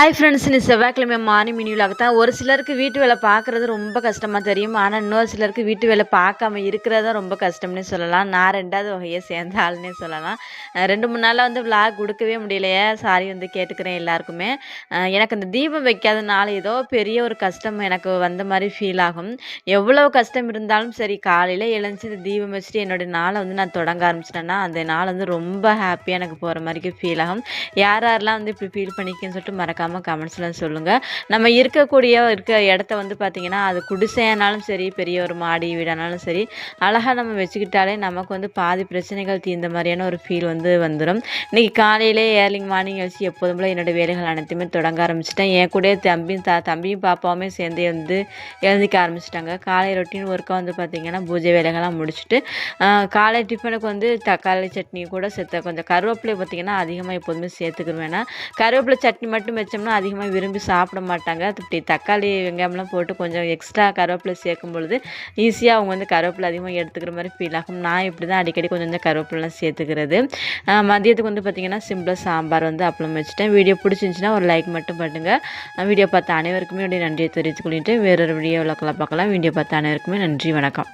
Hi friends நீ செவ்வாய்க்கிழமை morning மினிவிலாக தான் ஒரு சிலருக்கு வீட்டு வேலை பார்க்குறது ரொம்ப கஷ்டமாக தெரியும். ஆனால் இன்னொரு சிலருக்கு வீட்டு வேலை பார்க்காம இருக்கிறதா ரொம்ப கஷ்டம்னே சொல்லலாம். நான் ரெண்டாவது வகையை சேர்ந்த ஆளுன்னே சொல்லலாம். ரெண்டு மூணு நாளாக வந்து விளாக் கொடுக்கவே முடியலையே. சாரி வந்து கேட்டுக்கிறேன் எல்லாருக்குமே. எனக்கு அந்த தீபம் வைக்காதனால ஏதோ பெரிய ஒரு கஷ்டம் எனக்கு வந்த மாதிரி ஃபீல் ஆகும். எவ்வளோ கஷ்டம் இருந்தாலும் சரி காலையில் எழுந்துச்சு இந்த தீபம் வச்சுட்டு என்னோட நாளை வந்து நான் தொடங்க ஆரம்பிச்சிட்டேன்னா அந்த நாள் வந்து ரொம்ப ஹாப்பியாக எனக்கு போகிற மாதிரிக்கு ஃபீல் ஆகும். யார் யாரெல்லாம் வந்து இப்படி ஃபீல் பண்ணிக்கன்னு சொல்லிட்டு மறக்காமல் கமெண்ட்ஸில் சொல்லுங்கள் நம்ம இருக்கக்கூடிய இருக்க இடத்த வந்து பார்த்திங்கன்னா அது குடிசையானாலும் சரி பெரிய ஒரு மாடி வீடானாலும் சரி அழகாக நம்ம வச்சுக்கிட்டாலே நமக்கு வந்து பாதி பிரச்சனைகள் தீர்ந்த மாதிரியான ஒரு ஃபீல் வந்து வந்துடும் இன்றைக்கி காலையிலே ஏர்லிங் மார்னிங் வச்சு எப்போதும் போல் என்னோடய வேலைகள் அனைத்துமே தொடங்க ஆரம்பிச்சிட்டேன். என் கூட தம்பியும் தா தம்பியும் பாப்பாவுமே சேர்ந்து வந்து எழுந்திக்க ஆரம்பிச்சிட்டாங்க. காலை ரொட்டீன் ஒர்க்காக வந்து பார்த்திங்கன்னா பூஜை வேலைகள்லாம் முடிச்சுட்டு காலை டிஃபனுக்கு வந்து தக்காளி சட்னி கூட சேர்த்த கொஞ்சம் கருவேப்பிலை பார்த்திங்கன்னா அதிகமாக எப்போதுமே சேர்த்துக்கிருவேன் கருவேப்பிலை சட்னி மட்டும் வச்சோம்னா அதிகமாக விரும்பி சாப்பிட மாட்டாங்க. அது இப்படி தக்காளி வெங்காயம்லாம் போட்டு கொஞ்சம் எக்ஸ்ட்ரா கருவேப்பிலை சேர்க்கும் பொழுது ஈஸியாக அவங்க வந்து கருவேப்பிலை அதிகமாக எடுத்துக்கிற மாதிரி ஃபீல் ஆகும். நான் இப்படி தான் அடிக்கடி கொஞ்சம் கொஞ்சம் கருவேப்பிலாம் சேர்த்துக்கிறது. மதியத்துக்கு வந்து பார்த்திங்கன்னா சிம்பிளாக சாம்பார் வந்து அப்பளம் வச்சுட்டேன். வீடியோ பிடிச்சிருந்துச்சின்னா ஒரு லைக் மட்டும் பண்ணுங்கள் வீடியோ பார்த்த அனைவருக்குமே என்னுடைய நன்றியை தெரிவித்துக் கொள்ளிட்டு வேறொரு வீடியோவில் பார்க்கலாம். வீடியோ பார்த்த அனைவருக்குமே நன்றி வணக்கம்.